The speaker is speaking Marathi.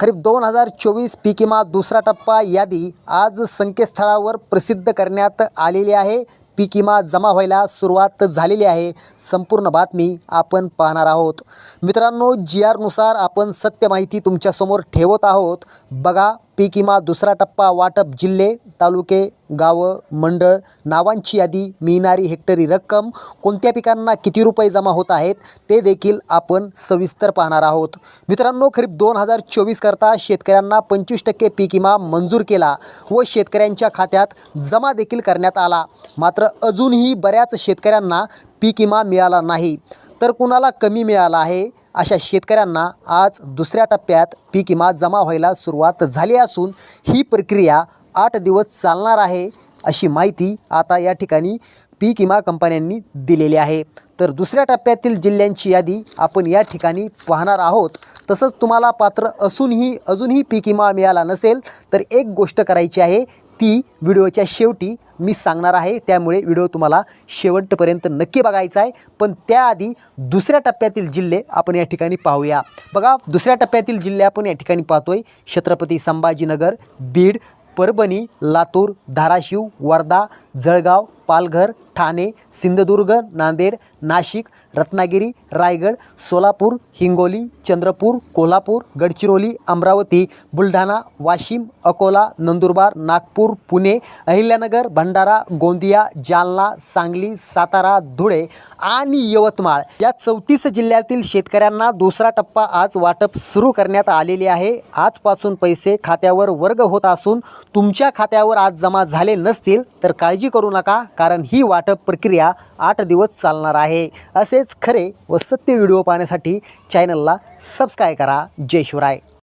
खरीप दोन हजार चोवीस पीक विमा दुसरा टप्पा यादी आज संकेतस्थळावर प्रसिद्ध करण्यात आलेली आहे. पीक विमा जमा व्हायला सुरुवात झालेली आहे. संपूर्ण बातमी आपण पाहणार आहोत. मित्रांनो जी आरनुसार आपण सत्य माहिती तुमच्यासमोर ठेवत आहोत. बघा पीक विमा दुसरा टप्पा वाटप जिल्हे तालुके गावं मंडळ नावांची यादी मिळणारी हेक्टरी रक्कम कोणत्या पिकांना किती रुपये जमा होत आहेत ते देखील आपण सविस्तर पाहणार आहोत. मित्रांनो खरीप दोन हजार चोवीस करता शेतकऱ्यांना पंचवीस टक्के पीक विमा मंजूर केला व शेतकऱ्यांच्या खात्यात जमा देखील करण्यात आला. मात्र अजूनही बऱ्याच शेतकऱ्यांना पीक विमा मिळाला नाही. तर कुणाला कमी मिळाला आहे? अशा शेतकऱ्यांना आज दुसऱ्या टप्प्यात पीक विमा जमा व्हायला सुरुवात झाली असून ही प्रक्रिया आठ दिवस चालणार आहे अशी माहिती आता या ठिकाणी पीक विमा कंपन्यांनी दिलेली आहे. तर दुसऱ्या टप्प्यातील जिल्ह्यांची यादी आपण या ठिकाणी पाहणार आहोत. तसंच तुम्हाला पात्र असूनही अजूनही पीक विमा मिळाला नसेल तर एक गोष्ट करायची आहे ती व्हिडिओच्या शेवटी मी सांगणार आहे. त्यामुळे व्हिडिओ तुम्हाला शेवटपर्यंत नक्की बघायचा आहे. पण त्याआधी दुसऱ्या टप्प्यातील जिल्हे आपण या ठिकाणी पाहूया. बघा दुसऱ्या टप्प्यातील जिल्हे आपण या ठिकाणी पाहतोय. छत्रपती संभाजीनगर बीड परभणी लातूर धाराशिव वर्धा जळगाव पालघर ठाणे सिंधुदुर्ग नांदेड नाशिक रत्नागिरी रायगड सोलापूर हिंगोली चंद्रपूर कोल्हापूर गडचिरोली अमरावती बुलढाणा वाशिम अकोला नंदुरबार नागपूर पुणे अहिल्यानगर भंडारा गोंदिया जालना सांगली सातारा धुळे आणि यवतमाळ. या चौतीस जिल्ह्यातील शेतकऱ्यांना दुसरा टप्पा आज वाटप सुरू करण्यात आलेले आहे. आजपासून पैसे खात्यावर वर्ग होत असून तुमच्या खात्यावर आज जमा झाले नसतील तर काळजी करू नका कारण ही वाटप प्रक्रिया आठ दिवस चालणार आहे. असेच खरे व सत्य व्हिडिओ पाहण्यासाठी चॅनलला सबस्क्राईब करा. जय शिवराय.